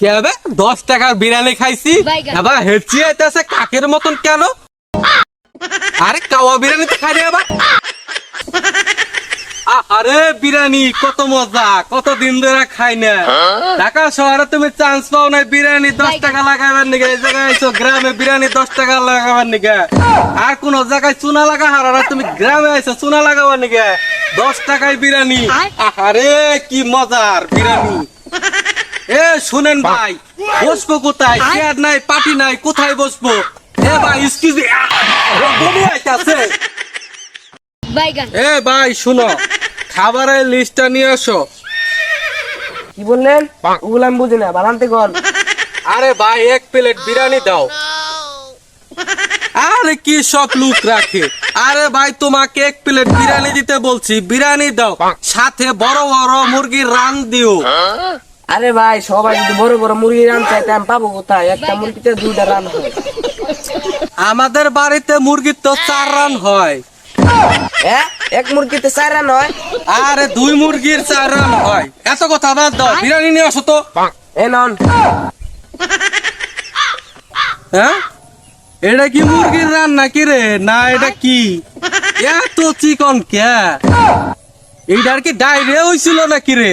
কে হবে দশ টাকার বিরিয়ানি খাইছি। এবার হেঁচি আইতেছে কাকের মতন কেন? আরে কাওয়া বিরিয়ানি তো খাই আবার। আরে বিরিয়ানি কত মজা কত দিন ধরে খাই না। ঢাকা শহরে তুমি চান্স পাও না বিরিয়ানি দশ টাকা লাগাবার নিগে। এই জায়গায় আইছো গ্রামে বিরিয়ানি দশ টাকা লাগাবার নিগে। আর কোন জায়গায় চুনা লাগা হারা তুমি গ্রামে আইছো চুনা লাগাবার নিগে। দশ টাকায় বিরিয়ানি। আরে কি মজার বিরিয়ানি। এ শুনেন ভাই বসবো কোথায়। চেয়ার নাই পাটি নাই কোথায় বসবো? এ ভাই এক্সকিউজ মি বাইগান এ ভাই শুনো খাবারের লিস্টটা নিয়ে আসো। কি বললেন? ওগুলো আমি বুঝি না বানানতে আরে ভাই এক প্লেট বিরিয়ানি দাও। আরে কি সব লুক রাখে। আরে ভাই তোমাকে এক প্লেট বিরিয়ানি দিতে বলছি বিরিয়ানি দাও। সাথে বড় বড় মুরগির রান দিও। আরে ভাই সবাই যদি বড় বড় মুরগি রান চাইতে আমি পাবো কোথায়? একটা মুরগিতে দুইটা রান হয়। আমাদের বাড়িতে মুরগির তো চার রান হয়। হ্যাঁ? এক মুরগিতে চার রান হয়? আরে দুই মুরগির চার রান হয়। এত কথা বাদ দাও বিরিয়ানি নিয়ে আসো তো। এ নন। হ্যাঁ? এটা কি মুরগির রান নাকি রে? না এটা কি? এত চিকন কে? এইটার কি ডায়রিয়া হয়েছিল নাকি রে?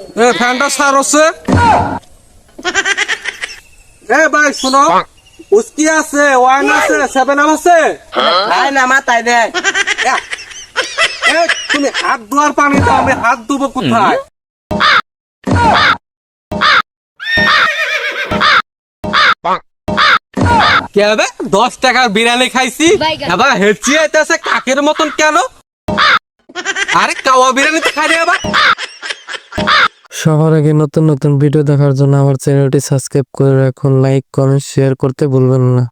এ ফ্যানটা সার হচ্ছে। এ ভাই শোনো। উস্কি আছে ওয়াইন আছে সেভেন আপ আছে। না মাথায় তুমি হাত ধোয়ার পানি দাও আমি হাত ধুবো কোথায়? কে হবে দশ টাকার বিরিয়ানি খাইছি। এবার হেঁচি আইতেছে কাকের মতন কেন? আরে কাওয়া বিরিয়ানি তো খাই আবার সবার আগে নতুন নতুন ভিডিও দেখার জন্য আমার চ্যানেলটি সাবস্ক্রাইব করে রাখুন, লাইক, কমেন্ট, শেয়ার করতে ভুলবেন না।